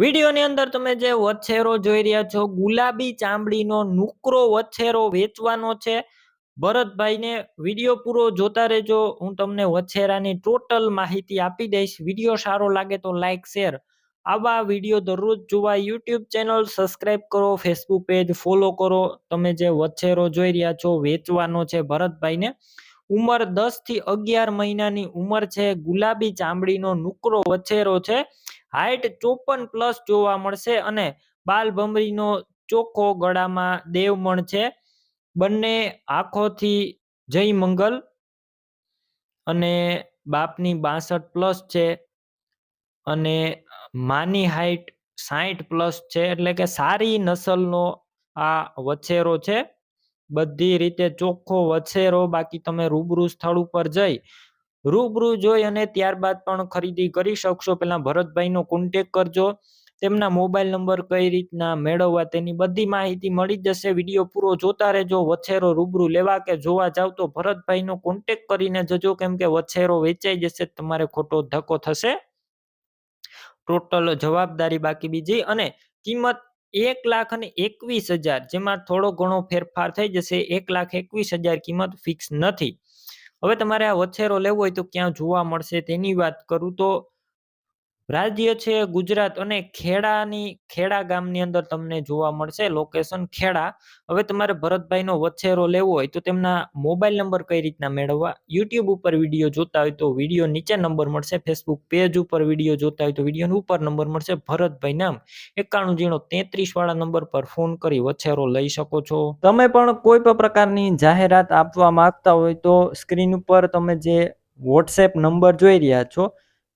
વિડીયોની અંદર તમે જે વછેરો જોઈ રહ્યા છો, ગુલાબી ચામડીનો નુકરો વછેરો વેચવાનો છે. ભરતભાઈને વીડિયો પૂરો જોતા રહેજો. હું તમને વછેરાની ટોટલ માહિતી આપી દઈશ. વીડિયો સારો લાગે તો લાઇક શેર. આવા વીડિયો દરરોજ જોવા યુટ્યુબ ચેનલ સબસ્ક્રાઇબ કરો, ફેસબુક પેજ ફોલો કરો. તમે જે વછેરો જોઈ રહ્યા છો, વેચવાનો છે ભરતભાઈને. ઉંમર દસથી અગિયાર મહિનાની ઉંમર છે. ગુલાબી ચામડીનો નુકરો વછેરો છે. હાઈટ ચોપન પ્લસ જોવા મળશે અને બાલભમરીનો ચોખ્ખો ગળામાં દેવમણ છે. બંને આંખોથી જય મંગલ અને બાપની બાસઠ પ્લસ છે અને માની હાઈટ સાહીઠ પ્લસ છે એટલે કે સારી નસલનો આ વછેરો છે. બધી રીતે ચોખ્ખો વછેરો બાકી તમે રૂબરૂ સ્થળ ઉપર જઈ રૂબરૂ જોઈ અને ત્યારબાદ પણ ખરીદી કરી શકશો. પહેલાં ભરતભાઈનો કોન્ટેક કરજો. તેમના મોબાઈલ નંબર કઈ રીતના મેળવવા તેની બધી માહિતી મળી જશે. વીડિયો પૂરો જોતા રહેજો. વછેરો રૂબરૂ લેવા કે જોવા જાવ તો ભરતભાઈનો કોન્ટેક કરીને જજો. કેમ કે વછેરો વેચાઈ જશે તમારે ખોટો ધક્કો થશે. ટોટલ જવાબદારી બાકી બીજી અને કિંમત એક લાખ અને એકવીસ હજાર, જેમાં થોડો ઘણો ફેરફાર થઈ જશે. એક લાખ એકવીસ હજાર કિંમત ફિક્સ નથી. હવે તમારે આ વછેરો લેવો હોય તો ક્યાં જોવા મળશે તેની વાત કરું તો રાજ્ય છે, ગુજરાત અને ખેડાની, ખેડા ગામની અંદર તમને જોવા મળશે લોકેશન ખેડા. હવે તમારે ભરતભાઈનો વછેરો લેવો હોય તો તેમના મોબાઈલ નંબર કઈ રીતના મેળવવા? યુટ્યુબ ઉપર વીડિયો જોતા હોય તો વીડિયો નીચે નંબર મળશે ફેસબુક પેજ ઉપર વીડિયો જોતા હોય તો વીડિયો ઉપર નંબર મળશે, ભરતભાઈ નામ એકાણું જીરો તેત્રીસ વાળા નંબર પર ફોન કરી વછેરો લઈ શકો છો. તમે પણ કોઈ પણ પ્રકારની જાહેરાત આપવા માંગતા હોય તો સ્ક્રીન ઉપર તમે જે વોટ્સએપ નંબર જોઈ રહ્યા છો